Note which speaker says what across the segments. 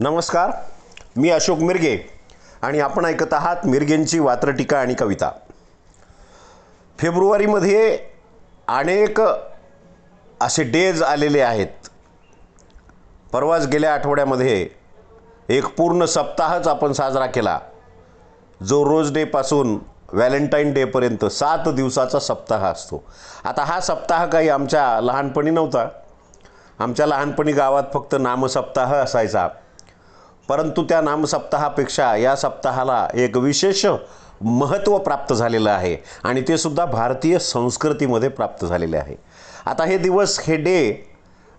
Speaker 1: नमस्कार मी अशोक मिरगे आणि आपण ऐकत आहात मिरगेंची वात्रटीका आणि कविता. फेब्रुवारीमध्ये अनेक असे डेज आलेले आहेत. परवाच गेल्या आठवड्यामध्ये एक पूर्ण सप्ताहच आपण साजरा केला जो रोज डेपासून व्हॅलेंटाईन डेपर्यंत सात दिवसाचा सप्ताह असतो. आता हा सप्ताह काही आमच्या लहानपणी नव्हता. आमच्या लहानपणी गावात फक्त नामसप्ताह असायचा. परंतु त्या नामसप्ताहापेक्षा या सप्ताहाला एक विशेष महत्त्व प्राप्त झालेलं आहे. आणि ते सुद्धा भारतीय संस्कृतीमध्ये प्राप्त झालेले आहे. आता हे दिवस हे डे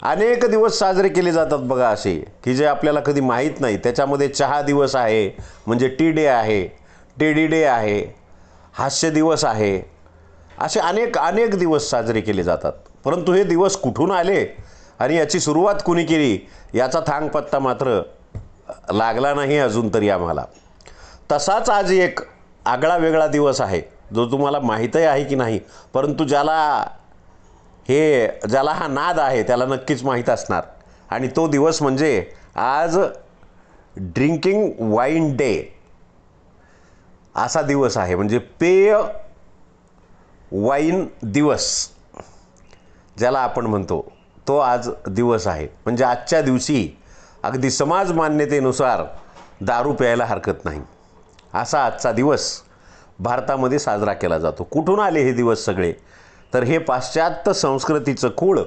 Speaker 1: अनेक दिवस साजरे केले जातात बघा असे की जे आपल्याला कधी माहीत नाही. त्याच्यामध्ये चहा दिवस आहे म्हणजे टी डे आहे टेडी डे आहे हास्य दिवस आहे. असे अनेक अनेक दिवस साजरे केले जातात. परंतु हे दिवस कुठून आले आणि याची सुरुवात कुणी केली याचा थांगपत्ता मात्र लागला नाही अजून तरी आम्हाला. तसाच आज एक आगळा वेगळा दिवस आहे. जो तुम्हाला माहीतही आहे की नाही परंतु ज्याला हे ज्याला हा नाद आहे त्याला नक्कीच माहीत असणार. आणि तो दिवस म्हणजे आज ड्रिंकिंग वाईन डे. असा दिवस आहे. म्हणजे पेय वाईन दिवस ज्याला आपण म्हणतो तो आज दिवस आहे. म्हणजे आजच्या दिवशी अगदी समाज मान्यतेनुसार दारू प्यायला हरकत नाही. असा आजचा दिवस भारतामध्ये साजरा केला जातो. कुठून आले हे दिवस सगळे? तर हे पाश्चात्य संस्कृतीचं खूळ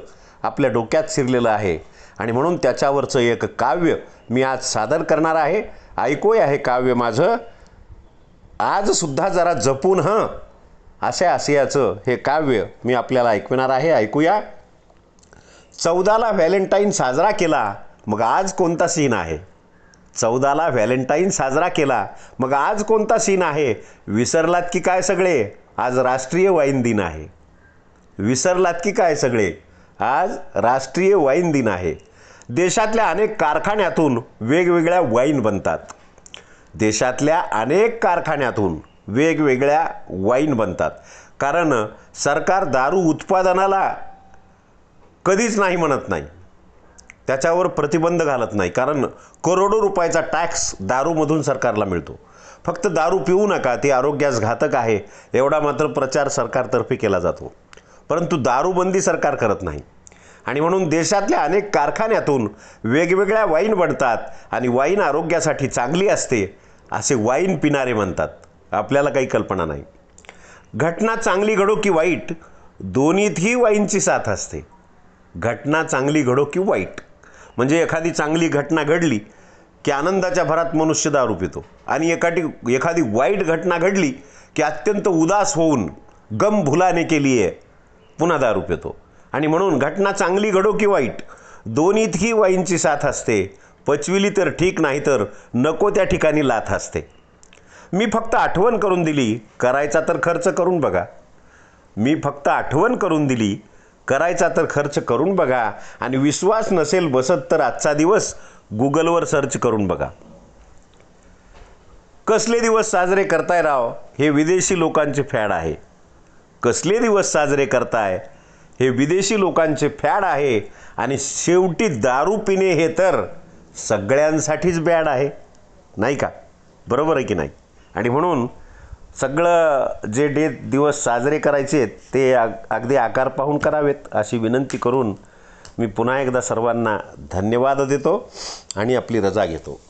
Speaker 1: आपल्या डोक्यात शिरलेलं आहे. आणि म्हणून त्याच्यावरचं एक काव्य मी आज सादर करणार आहे. ऐकूया हे काव्य माझं. आजसुद्धा जरा जपून हं असे आशयाचं हे काव्य मी आपल्याला ऐकविणार आहे. ऐकूया. चौदाला व्हॅलेंटाईन साजरा केला. मग आज कोणता सीन आहे? चौदाला व्हॅलेंटाईन साजरा केला. मग आज कोणता सीन आहे? विसरलात की काय सगळे? आज राष्ट्रीय वाईन दिन आहे. विसरलात की काय सगळे? आज राष्ट्रीय वाईन दिन आहे. देशातल्या अनेक कारखान्यातून वेगवेगळ्या वाईन बनतात. देशातल्या अनेक कारखान्यातून वेगवेगळ्या वाईन बनतात. कारण सरकार दारू उत्पादनाला कधीच नाही म्हणत नाही. त्याच्यावर प्रतिबंध घालत नाही. कारण करोडो रुपयाचा टॅक्स दारूमधून सरकारला मिळतो. फक्त दारू पिऊ नका ती आरोग्यास घातक आहे. एवढा मात्र प्रचार सरकारतर्फे केला जातो. परंतु दारूबंदी सरकार करत नाही. आणि म्हणून देशातल्या अनेक कारखान्यातून वेगवेगळ्या वाईन बनतात आणि वाईन आरोग्यासाठी चांगली असते असे वाईन पिणारे म्हणतात. आपल्याला काही कल्पना नाही. घटना चांगली घडो की वाईट दोन्हीतही वाईनची साथ असते. घटना चांगली घडो की वाईट. म्हणजे एखादी चांगली घटना घडली की आनंदाच्या भरात मनुष्य दारू पितो. आणि एखादी एखादी वाईट घटना घडली की अत्यंत उदास होऊन गम भुलाने केली आहे पुन्हा दारू पितो. आणि म्हणून घटना चांगली घडो की वाईट दोन्हीतही वाईनची साथ असते. पचविली तर ठीक नाही तर नको त्या ठिकाणी लाथ असते. मी फक्त आठवण करून दिली करायचा तर खर्च करून बघा. मी फक्त आठवण करून दिली करायचा तर खर्च करून बघा. आणि विश्वास नसेल बसत तर आजचा दिवस गुगलवर सर्च करून बघा. कसले दिवस साजरे करताय राव? हे विदेशी लोकांचे फॅड आहे. कसले दिवस साजरे करताय? हे विदेशी लोकांचे फॅड आहे. आणि शेवटी दारू पिणे हे तर सगळ्यांसाठीच बॅड आहे. नाही का? बरोबर आहे की नाही? आणि म्हणून सगळं जे डे दिवस साजरे करायचे आहेत ते अग अगदी आकार पाहून करावेत अशी विनंती करून मी पुन्हा एकदा सर्वांना धन्यवाद देतो आणि आपली रजा घेतो.